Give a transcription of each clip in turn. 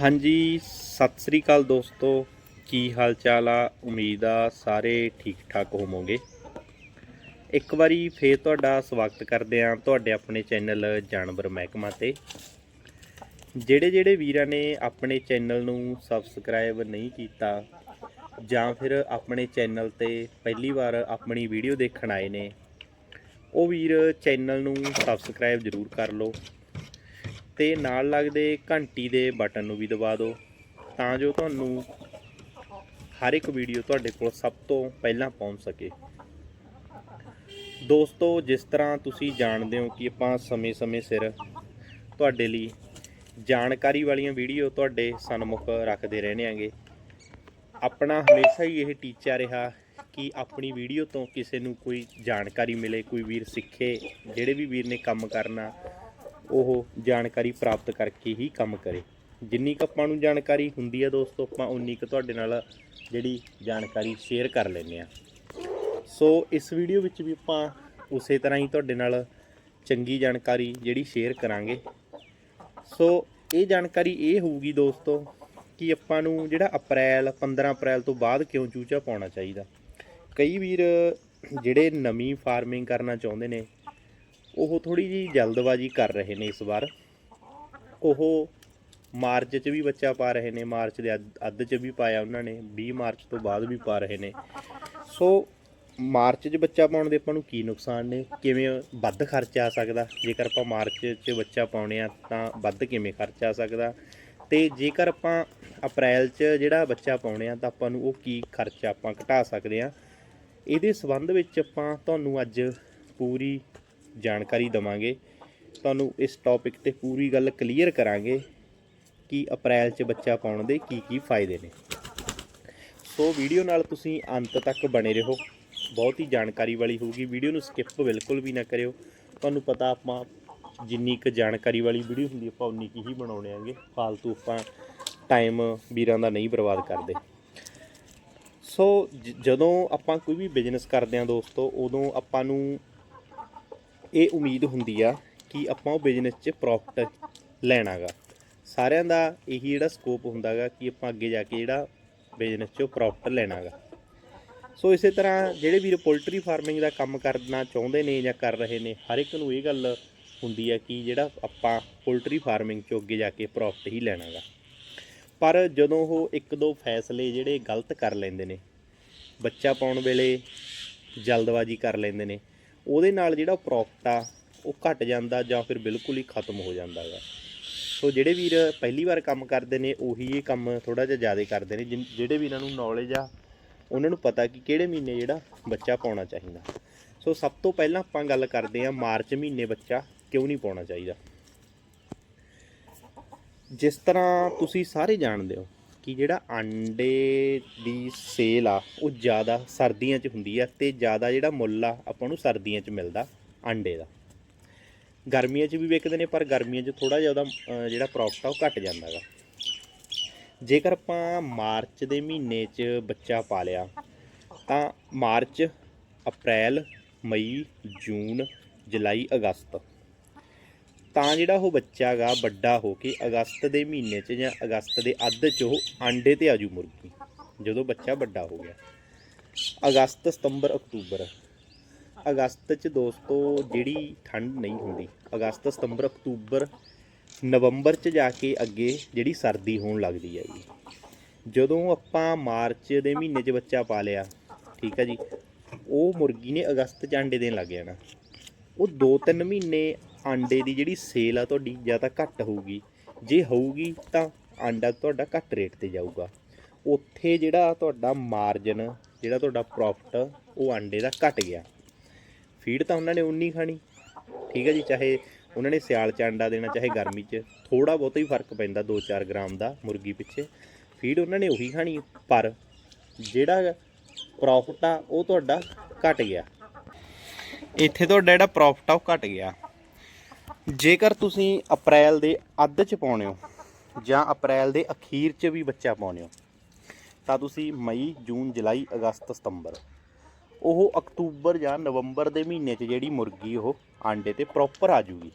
ਹਾਂਜੀ, ਸਤਿ ਸ੍ਰੀ ਅਕਾਲ ਦੋਸਤੋ। ਕੀ ਹਾਲ ਚਾਲ ਆ? ਉਮੀਦ ਆ ਸਾਰੇ ਠੀਕ ਠਾਕ ਹੋਵੋਗੇ। ਇੱਕ ਵਾਰੀ ਫੇਰ ਤੁਹਾਡਾ ਸਵਾਗਤ ਕਰਦੇ ਆ ਤੁਹਾਡੇ ਆਪਣੇ ਚੈਨਲ ਜਾਨਵਰ ਮਹਿਕਮਾ ਤੇ। ਜਿਹੜੇ ਜਿਹੜੇ ਵੀਰਾਂ ਨੇ ਆਪਣੇ ਚੈਨਲ ਨੂੰ ਸਬਸਕ੍ਰਾਈਬ ਨਹੀਂ ਕੀਤਾ ਜਾਂ ਫਿਰ ਆਪਣੇ ਚੈਨਲ ਤੇ ਪਹਿਲੀ ਵਾਰ ਆਪਣੀ ਵੀਡੀਓ ਦੇਖਣ ਆਏ ਨੇ, ਉਹ ਵੀਰ ਚੈਨਲ ਨੂੰ ਸਬਸਕ੍ਰਾਈਬ ਜ਼ਰੂਰ ਕਰ ਲਓ। ਤੇ ਨਾਲ ਲੱਗਦੇ ਘੰਟੀ ਦੇ ਬਟਨ ਨੂੰ ਵੀ ਦਬਾ ਦਿਓ, ਤਾਂ ਜੋ ਤੁਹਾਨੂੰ ਹਰ ਇੱਕ ਵੀਡੀਓ ਤੁਹਾਡੇ ਕੋਲ ਸਭ ਤੋਂ ਪਹਿਲਾਂ ਪਹੁੰਚ ਸਕੇ। ਦੋਸਤੋ, ਜਿਸ ਤਰ੍ਹਾਂ ਤੁਸੀਂ ਜਾਣਦੇ ਹੋ ਕਿ ਆਪਾਂ ਸਮੇਂ-ਸਮੇਂ ਸਿਰ ਤੁਹਾਡੇ ਲਈ ਜਾਣਕਾਰੀ ਵਾਲੀਆਂ ਵੀਡੀਓ ਤੁਹਾਡੇ ਸਨਮੁਖ ਰੱਖਦੇ ਰਹਿਣੇ ਆਂਗੇ ਆਪਣਾ ਹਮੇਸ਼ਾ ਹੀ ਇਹ ਟੀਚਾ ਰਿਹਾ ਕਿ ਆਪਣੀ ਵੀਡੀਓ ਤੋਂ ਕਿਸੇ ਨੂੰ ਕੋਈ ਜਾਣਕਾਰੀ ਮਿਲੇ, ਕੋਈ ਵੀਰ ਸਿੱਖੇ, ਜਿਹੜੇ ਵੀ ਵੀਰ ਨੇ ਕੰਮ ਕਰਨਾ ਉਹ ਜਾਣਕਾਰੀ ਪ੍ਰਾਪਤ ਕਰਕੇ ਹੀ ਕੰਮ ਕਰੇ। ਜਿੰਨੀ ਕੁ ਆਪਾਂ ਨੂੰ ਜਾਣਕਾਰੀ ਹੁੰਦੀ ਹੈ ਦੋਸਤੋ, ਆਪਾਂ ਉਨੀ ਕੁ ਤੁਹਾਡੇ ਨਾਲ ਜਿਹੜੀ ਜਾਣਕਾਰੀ ਸ਼ੇਅਰ ਕਰ ਲੈਂਦੇ ਆ ਸੋ ਇਸ ਵੀਡੀਓ ਵਿੱਚ ਵੀ ਆਪਾਂ ਉਸੇ ਤਰ੍ਹਾਂ ਹੀ ਤੁਹਾਡੇ ਨਾਲ ਚੰਗੀ ਜਾਣਕਾਰੀ ਜਿਹੜੀ ਸ਼ੇਅਰ ਕਰਾਂਗੇ। ਸੋ ਇਹ ਜਾਣਕਾਰੀ ਇਹ ਹੋਊਗੀ ਦੋਸਤੋ ਕਿ ਆਪਾਂ ਨੂੰ ਜਿਹੜਾ ਅਪ੍ਰੈਲ 15 ਅਪ੍ਰੈਲ ਤੋਂ ਬਾਅਦ ਕਿਉਂ ਚੂਚਾ ਪਾਉਣਾ ਚਾਹੀਦਾ। ਕਈ ਵੀਰ ਜਿਹੜੇ ਨਵੀਂ ਫਾਰਮਿੰਗ ਕਰਨਾ ਚਾਹੁੰਦੇ ਨੇ ਉਹ ਥੋੜੀ ਜੀ ਜਲਦਬਾਜ਼ੀ ਕਰ ਰਹੇ ਨੇ ਇਸ ਵਾਰ। ਉਹ ਮਾਰਚ 'ਚ ਵੀ ਬੱਚਾ ਪਾ ਰਹੇ ਨੇ, ਮਾਰਚ ਦੇ ਅੱਧ- ਅੱਧ 'ਚ ਵੀ ਪਾਇਆ ਉਹਨਾਂ ਨੇ 20 ਮਾਰਚ ਤੋਂ ਬਾਅਦ ਵੀ ਪਾ ਰਹੇ ਨੇ। ਸੋ ਮਾਰਚ 'ਚ ਬੱਚਾ ਪਾਉਣ ਦੇ ਆਪਾਂ ਨੂੰ ਕੀ ਨੁਕਸਾਨ ਨੇ? ਕਿਵੇਂ ਵੱਧ ਖਰਚ ਆ ਸਕਦਾ? ਜੇਕਰ ਆਪਾਂ ਮਾਰਚ 'ਚ ਬੱਚਾ ਪਾਉਣੇ ਆ ਤਾਂ ਵੱਧ ਕਿਵੇਂ ਖਰਚ ਆ ਸਕਦਾ? ਤੇ ਜੇਕਰ ਆਪਾਂ ਅਪ੍ਰੈਲ 'ਚ ਜਿਹੜਾ ਬੱਚਾ ਪਾਉਣੇ ਆ ਤਾਂ ਆਪਾਂ ਨੂੰ ਉਹ ਕੀ ਖਰਚਾ ਆਪਾਂ ਘਟਾ ਸਕਦੇ ਆ? ਇਹਦੇ ਸੰਬੰਧ ਵਿੱਚ ਆਪਾਂ ਤੁਹਾਨੂੰ ਅੱਜ ਪੂਰੀ ਜਾਣਕਾਰੀ ਦਵਾਂਗੇ। ਤੁਹਾਨੂੰ ਇਸ ਟੌਪਿਕ ਤੇ ਪੂਰੀ ਗੱਲ ਕਲੀਅਰ ਕਰਾਂਗੇ ਕਿ ਅਪ੍ਰੈਲ 'ਚ ਬੱਚਾ ਪਾਉਣ ਦੇ ਕੀ ਕੀ ਫਾਇਦੇ ਨੇ। ਸੋ ਵੀਡੀਓ ਨਾਲ ਤੁਸੀਂ ਅੰਤ ਤੱਕ ਬਣੇ ਰਹੋ। ਬਹੁਤ ਹੀ ਜਾਣਕਾਰੀ ਵਾਲੀ ਹੋਊਗੀ। ਵੀਡੀਓ ਨੂੰ ਸਕਿਪ ਬਿਲਕੁਲ ਵੀ ਨਾ ਕਰਿਓ। ਤੁਹਾਨੂੰ ਪਤਾ ਆਪਾਂ ਜਿੰਨੀ ਕੁ ਜਾਣਕਾਰੀ ਵਾਲੀ ਵੀਡੀਓ ਹੁੰਦੀ, ਆਪਾਂ ਉਨੀ ਕੁ ਹੀ ਬਣਾਉਣੇ ਆਂਗੇ। ਫਾਲਤੂ ਆਪਾਂ ਟਾਈਮ ਵੀਰਾਂ ਦਾ ਨਹੀਂ ਬਰਬਾਦ ਕਰਦੇ। ਸੋ ਜਦੋਂ ਆਪਾਂ ਕੋਈ ਵੀ ਬਿਜ਼ਨਸ ਕਰਦੇ ਆਂ ਦੋਸਤੋ, ਉਦੋਂ ਆਪਾਂ ਨੂੰ ਇਹ ਉਮੀਦ ਹੁੰਦੀ ਆ ਕਿ ਆਪਾਂ ਉਹ ਬਿਜ਼ਨਸ 'ਚ ਪ੍ਰੋਫਿਟ ਲੈਣਾਗਾ। ਸਾਰਿਆਂ ਦਾ ਇਹੀ ਜਿਹੜਾ ਸਕੋਪ ਹੁੰਦਾਗਾ ਕਿ ਆਪਾਂ ਅੱਗੇ ਜਾ ਕੇ ਜਿਹੜਾ ਬਿਜ਼ਨਸ 'ਚੋਂ ਪ੍ਰੋਫਿਟ ਲੈਣਾਗਾ। ਸੋ ਇਸੇ ਤਰ੍ਹਾਂ ਜਿਹੜੇ ਵੀਰ ਪੋਲਟਰੀ ਫਾਰਮਿੰਗ ਦਾ ਕੰਮ ਕਰਨਾ ਚਾਹੁੰਦੇ ਨੇ ਜਾਂ ਕਰ ਰਹੇ ਨੇ, ਹਰ ਇੱਕ ਨੂੰ ਇਹ ਗੱਲ ਹੁੰਦੀ ਹੈ ਕਿ ਜਿਹੜਾ ਆਪਾਂ ਪੋਲਟਰੀ ਫਾਰਮਿੰਗ 'ਚੋਂ ਅੱਗੇ ਜਾ ਕੇ ਪ੍ਰੋਫਿਟ ਹੀ ਲੈਣਾਗਾ। ਪਰ ਜਦੋਂ ਉਹ ਇੱਕ ਦੋ ਫੈਸਲੇ ਜਿਹੜੇ ਗਲਤ ਕਰ ਲੈਂਦੇ ਨੇ, ਬੱਚਾ ਪਾਉਣ ਵੇਲੇ ਜਲਦਬਾਜ਼ੀ ਕਰ ਲੈਂਦੇ ਨੇ ਉਹਦੇ ਨਾਲ ਜਿਹੜਾ ਪ੍ਰੋਫਿਟ ਆ, ਉਹ ਘਟ ਜਾਂਦਾ ਜਾਂ ਫਿਰ ਬਿਲਕੁਲ ਹੀ ਖਤਮ ਹੋ ਜਾਂਦਾ ਹੈਗਾ ਸੋ ਜਿਹੜੇ ਵੀਰ ਪਹਿਲੀ ਵਾਰ ਕੰਮ ਕਰਦੇ ਨੇ, ਉਹੀ ਇਹ ਕੰਮ ਥੋੜਾ ਜਿਹਾ ਜ਼ਿਆਦਾ ਕਰਦੇ ਨੇ, ਜਿਨ- ਜਿਹੜੇ ਇਹਨਾਂ ਨੂੰ ਨੌਲੇਜ ਆ, ਉਹਨਾਂ ਨੂੰ ਪਤਾ ਕਿ ਕਿਹੜੇ ਮਹੀਨੇ ਜਿਹੜਾ ਬੱਚਾ ਪਾਉਣਾ ਚਾਹੀਦਾ। ਸੋ ਸਭ ਤੋਂ ਪਹਿਲਾਂ ਆਪਾਂ ਗੱਲ ਕਰਦੇ ਹਾਂ ਮਾਰਚ ਮਹੀਨੇ ਬੱਚਾ ਕਿਉਂ ਨਹੀਂ ਪਾਉਣਾ ਚਾਹੀਦਾ। ਜਿਸ ਤਰ੍ਹਾਂ ਤੁਸੀਂ ਸਾਰੇ ਜਾਣਦੇ ਹੋ ਕਿ ਜਿਹੜਾ ਆਂਡੇ ਦੀ ਸੇਲ ਆ, ਉਹ ਜ਼ਿਆਦਾ ਸਰਦੀਆਂ 'ਚ ਹੁੰਦੀ ਆ ਤੇ ਜ਼ਿਆਦਾ ਜਿਹੜਾ ਮੁੱਲ ਆ, ਆਪਾਂ ਨੂੰ ਸਰਦੀਆਂ 'ਚ ਮਿਲਦਾ ਆਂਡੇ ਦਾ। ਗਰਮੀਆਂ 'ਚ ਵੀ ਵਿਕਦੇ ਨੇ, ਪਰ ਗਰਮੀਆਂ 'ਚ ਥੋੜਾ ਜਿਹਾ ਉਹਦਾ ਜਿਹੜਾ ਪ੍ਰੋਫਿਟ ਆ, ਉਹ ਘਟ ਜਾਂਦਾ ਗਾ। ਜੇਕਰ ਆਪਾਂ ਮਾਰਚ ਦੇ ਮਹੀਨੇ 'ਚ ਬੱਚਾ ਪਾ ਲਿਆ, ਤਾਂ ਮਾਰਚ, ਅਪ੍ਰੈਲ, ਮਈ, ਜੂਨ, ਜੁਲਾਈ, ਅਗਸਤ ਤਾਂ ਜਿਹੜਾ ਉਹ ਬੱਚਾ ਗਾ ਵੱਡਾ ਹੋ ਕੇ ਅਗਸਤ ਦੇ ਮਹੀਨੇ 'ਚ ਜਾਂ ਅਗਸਤ ਦੇ ਅੱਧ 'ਚ ਉਹ ਆਂਡੇ ਤੇ ਆਜੂ ਮੁਰਗੀ, ਜਦੋਂ ਬੱਚਾ ਵੱਡਾ ਹੋ ਗਿਆ। ਅਗਸਤ, ਸਤੰਬਰ, ਅਕਤੂਬਰ। ਅਗਸਤ 'ਚ ਦੋਸਤੋ ਜਿਹੜੀ ਠੰਡ ਨਹੀਂ ਹੁੰਦੀ। ਅਗਸਤ, ਸਤੰਬਰ, ਅਕਤੂਬਰ, ਨਵੰਬਰ 'ਚ ਜਾ ਕੇ ਅੱਗੇ ਜਿਹੜੀ ਸਰਦੀ ਹੋਣ ਲੱਗਦੀ ਹੈ ਜੀ। ਜਦੋਂ ਆਪਾਂ ਮਾਰਚ ਦੇ ਮਹੀਨੇ 'ਚ ਬੱਚਾ ਪਾ ਲਿਆ, ਠੀਕ ਹੈ ਜੀ, ਉਹ ਮੁਰਗੀ ਨੇ ਅਗਸਤ 'ਚ ਆਂਡੇ ਦੇਣ ਲੱਗ ਜਾਣਾ। ਉਹ 2-3 ਮਹੀਨੇ ਆਂਡੇ ਦੀ ਜਿਹੜੀ ਸੇਲ ਆ ਤੁਹਾਡੀ ਜਾਂ ਤਾਂ ਘੱਟ ਹੋਊਗੀ। ਜੇ ਹੋਊਗੀ ਤਾਂ ਆਂਡਾ ਤੁਹਾਡਾ ਘੱਟ ਰੇਟ ਤੇ ਜਾਊਗਾ। ਉੱਥੇ ਜਿਹੜਾ ਤੁਹਾਡਾ ਮਾਰਜਨ ਜਿਹੜਾ ਤੁਹਾਡਾ ਪ੍ਰੋਫਿਟ ਉਹ ਆਂਡੇ ਦਾ ਘਟ ਗਿਆ। ਫੀਡ ਤਾਂ ਉਹਨਾਂ ਨੇ ਉਨੀ ਖਾਣੀ। ਠੀਕ ਹੈ ਜੀ, ਚਾਹੇ ਉਹਨਾਂ ਨੇ ਸਿਆਲ ਚ ਆਂਡਾ ਦੇਣਾ, ਚਾਹੇ ਗਰਮੀ ਚ। ਥੋੜਾ ਬਹੁਤਾ ਹੀ ਫ਼ਰਕ ਪੈਂਦਾ 2-4 ਗ੍ਰਾਮ ਦਾ ਮੁਰਗੀ ਪਿੱਛੇ। ਫੀਡ ਉਹਨਾਂ ਨੇ ਉਹੀ ਖਾਣੀ, ਪਰ ਜਿਹੜਾ ਪ੍ਰੋਫਿਟ ਆ, ਉਹ ਤੁਹਾਡਾ ਘਟ ਗਿਆ। ਇੱਥੇ ਤੁਹਾਡਾ ਜਿਹੜਾ ਪ੍ਰੋਫਿਟ ਆ, ਉਹ ਘਟ ਗਿਆ। ਜੇਕਰ ਤੁਸੀਂ ਅਪ੍ਰੈਲ ਦੇ ਅੱਧ ਚ ਪਾਉਣੇ ਹੋ ਜਾਂ ਅਪ੍ਰੈਲ ਦੇ ਅਖੀਰ ਚ ਵੀ ਬੱਚਾ ਪਾਉਣੇ ਹੋ, ਤਾਂ ਤੁਸੀਂ ਮਈ, ਜੂਨ, ਜੁਲਾਈ, ਅਗਸਤ, ਸਤੰਬਰ, ਉਹ ਅਕਤੂਬਰ ਜਾਂ ਨਵੰਬਰ ਦੇ ਮਹੀਨੇ 'ਚ ਜਿਹੜੀ ਮੁਰਗੀ ਉਹ ਆਂਡੇ ਤੇ ਪ੍ਰੋਪਰ ਆ ਜੂਗੀ।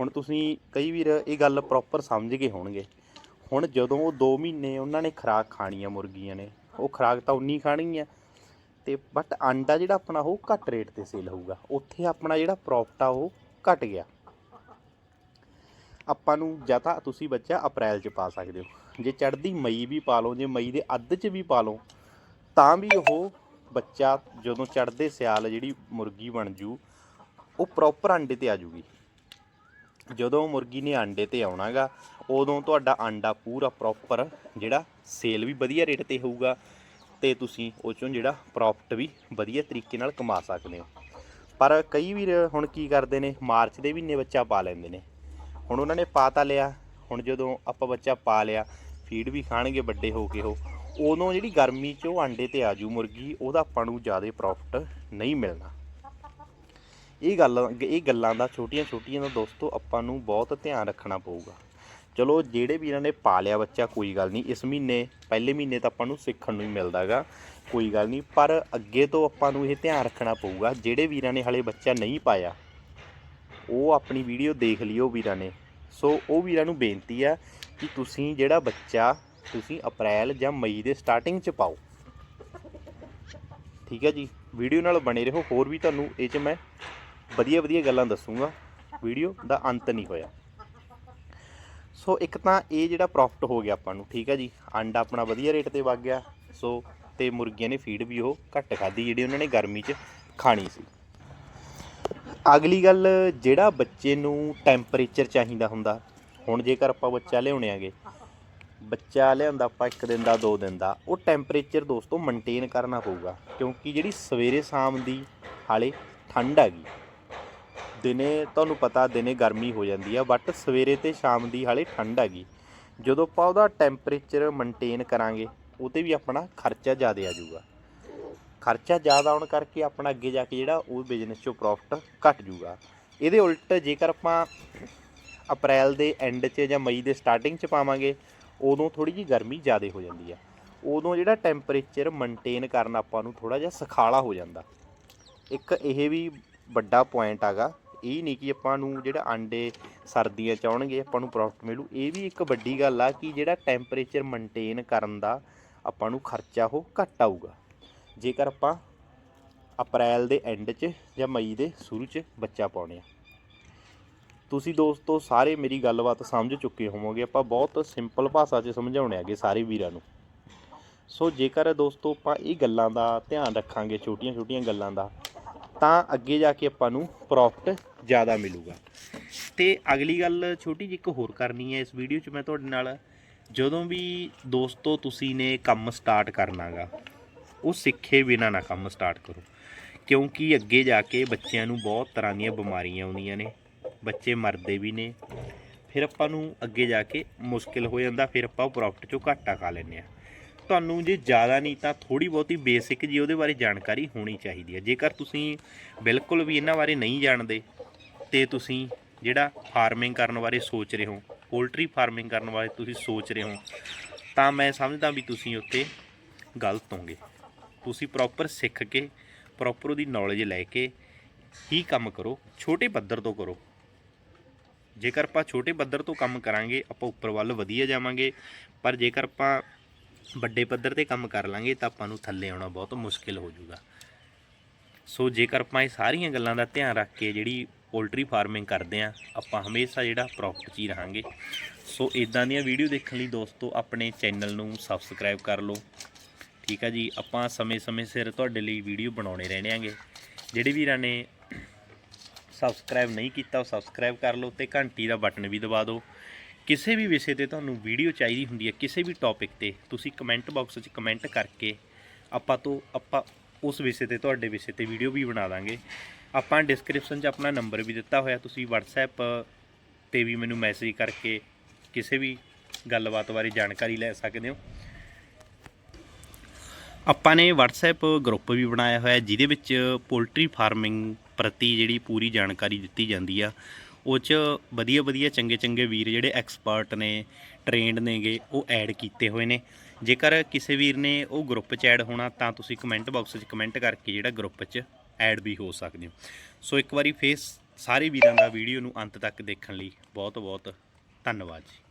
ਹੁਣ ਤੁਸੀਂ ਕਈ ਵੀਰ ਇਹ ਗੱਲ ਪ੍ਰੋਪਰ ਸਮਝ ਗਏ ਹੋਣਗੇ। ਹੁਣ ਜਦੋਂ ਉਹ 2 ਮਹੀਨੇ ਉਹਨਾਂ ਨੇ ਖੁਰਾਕ ਖਾਣੀ ਆ ਮੁਰਗੀਆਂ ਨੇ, ਉਹ ਖੁਰਾਕ ਤਾਂ ਉਨੀ ਖਾਣੀ ਆ ਤੇ ਬਟ ਆਂਡਾ ਜਿਹੜਾ ਆਪਣਾ ਉਹ ਘੱਟ ਰੇਟ ਤੇ ਸੇਲ ਹੋਊਗਾ। ਉੱਥੇ ਆਪਣਾ ਜਿਹੜਾ ਪ੍ਰੋਫਿਟ ਆ ਉਹ ਘਟ ਗਿਆ। ਆਪਾਂ ਨੂੰ ਜਾਂ ਤਾਂ ਤੁਸੀਂ ਬੱਚਾ ਅਪ੍ਰੈਲ 'ਚ ਪਾ ਸਕਦੇ ਹੋ। ਜੇ ਚੜ੍ਹਦੀ ਮਈ ਵੀ ਪਾ ਲਓ, ਜੇ ਮਈ ਦੇ ਅੱਧ 'ਚ ਵੀ ਪਾ ਲਓ, ਤਾਂ ਵੀ ਉਹ ਬੱਚਾ ਜਦੋਂ ਚੜ੍ਹਦੇ ਸਿਆਲ ਜਿਹੜੀ ਮੁਰਗੀ ਬਣ ਜੂ, ਉਹ ਪ੍ਰੋਪਰ ਆਂਡੇ ਤੇ ਆ ਜੂਗੀ। ਜਦੋਂ ਮੁਰਗੀ ਨੇ ਆਂਡੇ ਤੇ ਆਉਣਾਗਾ, ਉਦੋਂ ਤੁਹਾਡਾ ਆਂਡਾ ਪੂਰਾ ਪ੍ਰੋਪਰ ਜਿਹੜਾ ਸੇਲ ਵੀ ਵਧੀਆ ਰੇਟ ਤੇ ਹੋਊਗਾ। ਤੇ ਤੁਸੀਂ ਉਹ ਚੋਂ ਜਿਹੜਾ ਪ੍ਰੋਫਿਟ ਵੀ ਵਧੀਆ ਤਰੀਕੇ ਨਾਲ ਕਮਾ ਸਕਦੇ ਹੋ। ਪਰ ਕਈ ਵੀਰ ਹੁਣ ਕੀ ਕਰਦੇ ਨੇ, ਮਾਰਚ ਦੇ ਮਹੀਨੇ ਬੱਚਾ ਪਾ ਲੈਂਦੇ ਨੇ। ਹੁਣ ਉਹਨਾਂ ਨੇ ਪਾ ਤਾਂ ਲਿਆ, ਹੁਣ ਜਦੋਂ ਆਪਾਂ ਬੱਚਾ ਪਾ ਲਿਆ ਫੀਡ ਵੀ ਖਾਣਗੇ ਵੱਡੇ ਹੋ ਕੇ ਉਹ, ਉਦੋਂ ਜਿਹੜੀ ਗਰਮੀ 'ਚ ਉਹ ਆਂਡੇ ਤੇ ਆਜੂ ਮੁਰਗੀ, ਉਹਦਾ ਆਪਾਂ ਨੂੰ ਜ਼ਿਆਦਾ ਪ੍ਰੋਫਿਟ ਨਹੀਂ ਮਿਲਣਾ। ਇਹ ਗੱਲ, ਇਹ ਗੱਲਾਂ ਦਾ ਛੋਟੀਆਂ ਛੋਟੀਆਂ ਦਾ ਦੋਸਤੋ ਆਪਾਂ ਨੂੰ ਬਹੁਤ ਧਿਆਨ ਰੱਖਣਾ ਪਊਗਾ। ਚਲੋ ਜਿਹੜੇ ਵੀਰਾਂ ਨੇ ਪਾ ਲਿਆ ਬੱਚਾ, ਕੋਈ ਗੱਲ ਨਹੀਂ। ਇਸ ਮਹੀਨੇ, ਪਹਿਲੇ ਮਹੀਨੇ ਤਾਂ ਆਪਾਂ ਨੂੰ ਸਿੱਖਣ ਨੂੰ ਹੀ ਮਿਲਦਾਗਾ ਕੋਈ ਗੱਲ ਨਹੀਂ। ਪਰ ਅੱਗੇ ਤੋਂ ਆਪਾਂ ਨੂੰ ਇਹ ਧਿਆਨ ਰੱਖਣਾ ਪਊਗਾ, ਜਿਹੜੇ ਵੀਰਾਂ ਨੇ ਹਲੇ ਬੱਚਾ ਨਹੀਂ ਪਾਇਆ, ਉਹ ਆਪਣੀ ਵੀਡੀਓ ਦੇਖ ਲਿਓ ਵੀਰਾਂ ਨੇ। ਸੋ ਉਹ ਵੀਰਾਂ ਨੂੰ ਬੇਨਤੀ ਆ ਕਿ ਤੁਸੀਂ ਜਿਹੜਾ ਬੱਚਾ, ਤੁਸੀਂ ਅਪ੍ਰੈਲ ਜਾਂ ਮਈ ਦੇ ਸਟਾਰਟਿੰਗ ਚ ਪਾਓ। ਠੀਕ ਹੈ ਜੀ? ਵੀਡੀਓ ਨਾਲ ਬਣੇ ਰਹੋ। ਹੋਰ ਵੀ ਤੁਹਾਨੂੰ ਇਹ ਚ ਮੈਂ ਵਧੀਆ ਵਧੀਆ ਗੱਲਾਂ ਦੱਸੂਗਾ। ਵੀਡੀਓ ਦਾ ਅੰਤ ਨਹੀਂ ਹੋਇਆ। ਸੋ ਇੱਕ ਤਾਂ ਇਹ ਜਿਹੜਾ ਪ੍ਰੋਫਿਟ ਹੋ ਗਿਆ ਆਪਾਂ ਨੂੰ, ਠੀਕ ਹੈ ਜੀ? ਆਂਡਾ ਆਪਣਾ ਵਧੀਆ ਰੇਟ ਤੇ ਵਗ ਗਿਆ, ਸੋ ਤੇ ਮੁਰਗੀਆਂ ਨੇ ਫੀਡ ਵੀ ਉਹ ਘੱਟ ਖਾਧੀ, ਜਿਹੜੀ ਉਹਨਾਂ ਨੇ ਗਰਮੀ 'ਚ ਖਾਣੀ ਸੀ। ਅਗਲੀ ਗੱਲ, ਜਿਹੜਾ ਬੱਚੇ ਨੂੰ ਟੈਂਪਰੇਚਰ ਚਾਹੀਦਾ ਹੁੰਦਾ, ਹੁਣ ਜੇਕਰ ਆਪਾਂ ਬੱਚਾ ਲਿਆਉਣੇ ਆਗੇ ਬੱਚਾ ਲਿਆਂਦਾ ਆਪਾਂ ਇੱਕ ਦਿਨ ਦਾ, ਦੋ ਦਿਨ ਦਾ, ਉਹ ਟੈਂਪਰੇਚਰ ਦੋਸਤੋ ਮੇਨਟੇਨ ਕਰਨਾ ਪਊਗਾ, ਕਿਉਂਕਿ ਜਿਹੜੀ ਸਵੇਰੇ ਸ਼ਾਮ ਦੀ ਹਾਲੇ ਠੰਡ ਹੈਗੀ ਦਿਨੇ, ਤੁਹਾਨੂੰ ਪਤਾ ਦਿਨੇ ਗਰਮੀ ਹੋ ਜਾਂਦੀ ਆ ਬਟ ਸਵੇਰੇ ਤੇ ਸ਼ਾਮ ਦੀ ਹਾਲੇ ਠੰਡ ਹੈਗੀ। ਜਦੋਂ ਆਪਾਂ ਉਹਦਾ ਟੈਂਪਰੇਚਰ ਮੇਨਟੇਨ ਕਰਾਂਗੇ ਉਹ ਤੇ ਵੀ ਆਪਣਾ ਖਰਚਾ ਜ਼ਿਆਦਾ ਆ ਜਾਊਗਾ। ਖਰਚਾ ਜ਼ਿਆਦਾ ਆਉਣ ਕਰਕੇ ਆਪਣਾ ਅੱਗੇ ਜਾ ਕੇ ਜਿਹੜਾ ਉਹ ਬਿਜ਼ਨਸ 'ਚੋਂ ਪ੍ਰੋਫਿਟ ਘਟ ਜਾਊਗਾ। ਇਹਦੇ ਉਲਟ ਜੇਕਰ ਆਪਾਂ ਅਪ੍ਰੈਲ ਦੇ ਐਂਡ 'ਚ ਜਾਂ ਮਈ ਦੇ ਸਟਾਰਟਿੰਗ 'ਚ ਪਾਵਾਂਗੇ, ਉਦੋਂ ਥੋੜੀ ਜਿਹੀ ਗਰਮੀ ਜ਼ਿਆਦਾ ਹੋ ਜਾਂਦੀ ਆ। ਉਦੋਂ ਜਿਹੜਾ ਟੈਂਪਰੇਚਰ ਮੇਨਟੇਨ ਕਰਨਾ ਆਪਾਂ ਨੂੰ ਥੋੜਾ ਜਿਹਾ ਸਖਾਲਾ ਹੋ ਜਾਂਦਾ। ਇੱਕ ਇਹ ਵੀ ਵੱਡਾ ਪੁਆਇੰਟ ਆਗਾ ਇਹ ਨਹੀਂ ਕਿ ਆਪਾਂ ਨੂੰ ਜਿਹੜਾ ਆਂਡੇ ਸਰਦੀਆਂ ਚ ਆਉਣਗੇ, ਆਪਾਂ ਨੂੰ ਪ੍ਰੋਫਿਟ ਮਿਲੂ। ਇਹ ਵੀ ਇੱਕ ਵੱਡੀ ਗੱਲ ਆ ਕਿ ਜਿਹੜਾ ਟੈਂਪਰੇਚਰ ਮੇਨਟੇਨ ਕਰਨ ਦਾ ਆਪਾਂ ਨੂੰ ਖਰਚਾ ਉਹ ਘੱਟ ਆਊਗਾ। ਜੇਕਰ ਆਪਾਂ ਅਪ੍ਰੈਲ ਦੇ ਐਂਡ 'ਚ ਜਾਂ ਮਈ ਦੇ ਸ਼ੁਰੂ 'ਚ ਬੱਚਾ ਪਾਉਣੇ ਆ। ਤੁਸੀਂ ਦੋਸਤੋ, ਸਾਰੇ ਮੇਰੀ ਗੱਲਬਾਤ ਸਮਝ ਚੁੱਕੇ ਹੋਵੋਗੇ। ਆਪਾਂ ਬਹੁਤ ਸਿੰਪਲ ਭਾਸ਼ਾ 'ਚ ਸਮਝਾਉਣੇ ਆਗੇ ਸਾਰੇ ਵੀਰਾਂ ਨੂੰ। ਸੋ ਜੇਕਰ ਦੋਸਤੋ ਆਪਾਂ ਇਹ ਗੱਲਾਂ ਦਾ ਧਿਆਨ ਰੱਖਾਂਗੇ, ਛੋਟੀਆਂ-ਛੋਟੀਆਂ ਗੱਲਾਂ ਦਾ, ਤਾਂ ਅੱਗੇ ਜਾ ਕੇ ਆਪਾਂ ਨੂੰ ਪ੍ਰੋਫਿਟ ਜ਼ਿਆਦਾ ਮਿਲੂਗਾ। ਤੇ ਅਗਲੀ ਗੱਲ ਛੋਟੀ ਜਿਹੀ ਇੱਕ ਹੋਰ ਕਰਨੀ ਹੈ ਇਸ ਵੀਡੀਓ 'ਚ ਮੈਂ ਤੁਹਾਡੇ ਨਾਲ। ਜਦੋਂ ਵੀ ਦੋਸਤੋ ਤੁਸੀਂ ਨੇ ਕੰਮ ਸਟਾਰਟ ਕਰਨਾਗਾ, ਉਹ ਸਿੱਖੇ ਬਿਨਾ ਨਾ ਕੰਮ ਸਟਾਰਟ ਕਰੋ। ਕਿਉਂਕਿ ਅੱਗੇ ਜਾ ਕੇ ਬੱਚਿਆਂ ਨੂੰ ਬਹੁਤ ਤਰ੍ਹਾਂ ਦੀਆਂ ਬਿਮਾਰੀਆਂ ਆਉਂਦੀਆਂ ਨੇ, ਬੱਚੇ ਮਰਦੇ ਵੀ ਨੇ। ਫਿਰ ਆਪਾਂ ਨੂੰ ਅੱਗੇ ਜਾ ਕੇ ਮੁਸ਼ਕਿਲ ਹੋ ਜਾਂਦਾ, ਫਿਰ ਆਪਾਂ ਪ੍ਰੋਫਿਟ 'ਚੋਂ ਘਾਟਾ ਖਾ ਲੈਂਦੇ ਆ ਤੁਹਾਨੂੰ ਜੇ ਜ਼ਿਆਦਾ ਨਹੀਂ ਤਾਂ ਥੋੜੀ ਬਹੁਤੀ ਬੇਸਿਕ ਜੀ ਉਹਦੇ ਬਾਰੇ ਜਾਣਕਾਰੀ ਹੋਣੀ ਚਾਹੀਦੀ ਹੈ। ਜੇਕਰ ਤੁਸੀਂ ਬਿਲਕੁਲ ਵੀ ਇਹਨਾਂ ਬਾਰੇ ਨਹੀਂ ਜਾਣਦੇ ਤੇ ਤੁਸੀਂ ਜਿਹੜਾ ਫਾਰਮਿੰਗ ਕਰਨ ਬਾਰੇ ਸੋਚ ਰਹੇ ਹੋ ਪੋਲਟਰੀ ਫਾਰਮਿੰਗ ਕਰਨ ਬਾਰੇ ਤੁਸੀਂ ਸੋਚ ਰਹੇ ਹੋ, ਤਾਂ ਮੈਂ ਸਮਝਦਾ ਵੀ ਤੁਸੀਂ ਉੱਤੇ ਗਲਤ ਹੋਗੇ ਤੁਸੀਂ ਪ੍ਰੋਪਰ ਸਿੱਖ ਕੇ ਪ੍ਰੋਪਰ ਉਹਦੀ ਨੌਲੇਜ ਲੈ ਕੇ ਹੀ ਕੰਮ ਕਰੋ, ਛੋਟੇ ਪੱਧਰ ਤੋਂ ਕਰੋ। ਜੇਕਰ ਆਪਾਂ ਛੋਟੇ ਪੱਧਰ ਤੋਂ ਕੰਮ ਕਰਾਂਗੇ, ਆਪਾਂ ਉੱਪਰ ਵੱਲ ਵਧੀਆ ਜਾਵਾਂਗੇ, ਪਰ ਜੇਕਰ ਆਪਾਂ ਵੱਡੇ ਪੱਧਰ ਤੇ ਕੰਮ ਕਰ ਲਾਂਗੇ, ਤਾਂ ਆਪਾਂ ਨੂੰ ਥੱਲੇ ਆਉਣਾ ਬਹੁਤ ਮੁਸ਼ਕਿਲ ਹੋ ਜਾਊਗਾ। ਸੋ ਜੇਕਰ ਆਪਾਂ ਇਹ ਸਾਰੀਆਂ ਗੱਲਾਂ ਦਾ ਧਿਆਨ ਰੱਖ ਕੇ ਜਿਹੜੀ ਪੋਲਟਰੀ ਫਾਰਮਿੰਗ ਕਰਦੇ ਆ, ਆਪਾਂ ਹਮੇਸ਼ਾ ਜਿਹੜਾ ਪ੍ਰੋਫਿਟ 'ਚ ਹੀ ਰਹਾਂਗੇ। ਸੋ ਇਦਾਂ ਦੀਆਂ ਵੀਡੀਓ ਦੇਖਣ ਲਈ ਦੋਸਤੋ, ਆਪਣੇ ਚੈਨਲ ਨੂੰ ਸਬਸਕ੍ਰਾਈਬ ਕਰ ਲਓ। ਠੀਕ ਆ ਜੀ, ਆਪਾਂ ਸਮੇਂ-ਸਮੇਂ ਸਿਰ ਤੁਹਾਡੇ ਲਈ ਵੀਡੀਓ ਬਣਾਉਣੇ ਰਹਿਣੇ ਆਂਗੇ। ਜਿਹੜੇ ਵੀਰਾਂ ਨੇ ਸਬਸਕ੍ਰਾਈਬ ਨਹੀਂ ਕੀਤਾ, ਉਹ ਸਬਸਕ੍ਰਾਈਬ ਕਰ ਲਓ ਤੇ ਘੰਟੀ ਦਾ ਬਟਨ ਵੀ ਦਬਾ ਦਿਓ। ਕਿਸੇ ਵੀ ਵਿਸ਼ੇ ਤੇ ਤੁਹਾਨੂੰ ਵੀਡੀਓ ਚਾਹੀਦੀ ਹੁੰਦੀ ਹੈ, ਕਿਸੇ ਵੀ ਟੌਪਿਕ ਤੇ, ਤੁਸੀਂ ਕਮੈਂਟ ਬਾਕਸ 'ਚ ਕਮੈਂਟ ਕਰਕੇ ਆਪਾਂ ਤੋਂ, ਆਪਾਂ ਉਸ ਵਿਸ਼ੇ ਤੇ, ਤੁਹਾਡੇ ਵਿਸ਼ੇ ਤੇ ਵੀਡੀਓ ਵੀ ਬਣਾ ਦਾਂਗੇ। ਆਪਾਂ ਡਿਸਕ੍ਰਿਪਸ਼ਨ 'ਚ ਆਪਣਾ ਨੰਬਰ ਵੀ ਦਿੱਤਾ ਹੋਇਆ, ਤੁਸੀਂ WhatsApp ਤੇ ਵੀ ਮੈਨੂੰ ਮੈਸੇਜ ਕਰਕੇ ਕਿਸੇ ਵੀ ਗੱਲਬਾਤ ਬਾਰੇ ਜਾਣਕਾਰੀ ਲੈ ਸਕਦੇ ਹੋ। ਆਪਾਂ ਨੇ WhatsApp ਗਰੁੱਪ ਵੀ ਬਣਾਇਆ ਹੋਇਆ, ਜਿਹਦੇ ਵਿੱਚ ਪੋਲਟਰੀ ਫਾਰਮਿੰਗ ਪ੍ਰਤੀ ਜਿਹੜੀ ਪੂਰੀ ਜਾਣਕਾਰੀ ਦਿੱਤੀ ਜਾਂਦੀ ਆ, ਉਹ 'ਚ ਵਧੀਆ ਵਧੀਆ ਚੰਗੇ ਚੰਗੇ ਵੀਰ ਜਿਹੜੇ ਐਕਸਪਰਟ ਨੇ ਟ੍ਰੇਨਡ ਨੇਗੇ, ਉਹ ਐਡ ਕੀਤੇ ਹੋਏ ਨੇ। ਜੇਕਰ ਕਿਸੇ ਵੀਰ ਨੇ ਉਹ ਗਰੁੱਪ 'ਚ ਐਡ ਹੋਣਾ, ਤਾਂ ਤੁਸੀਂ ਕਮੈਂਟ ਬਾਕਸ 'ਚ ਕਮੈਂਟ ਕਰਕੇ ਜਿਹੜਾ ਗਰੁੱਪ 'ਚ ਐਡ ਵੀ ਹੋ ਸਕਦੇ ਹੋ। ਸੋ ਇੱਕ ਵਾਰੀ ਫੇਸ ਸਾਰੇ ਵੀਰਾਂ ਦਾ ਵੀਡੀਓ ਨੂੰ ਅੰਤ ਤੱਕ ਦੇਖਣ ਲਈ ਬਹੁਤ ਬਹੁਤ ਧੰਨਵਾਦ ਜੀ।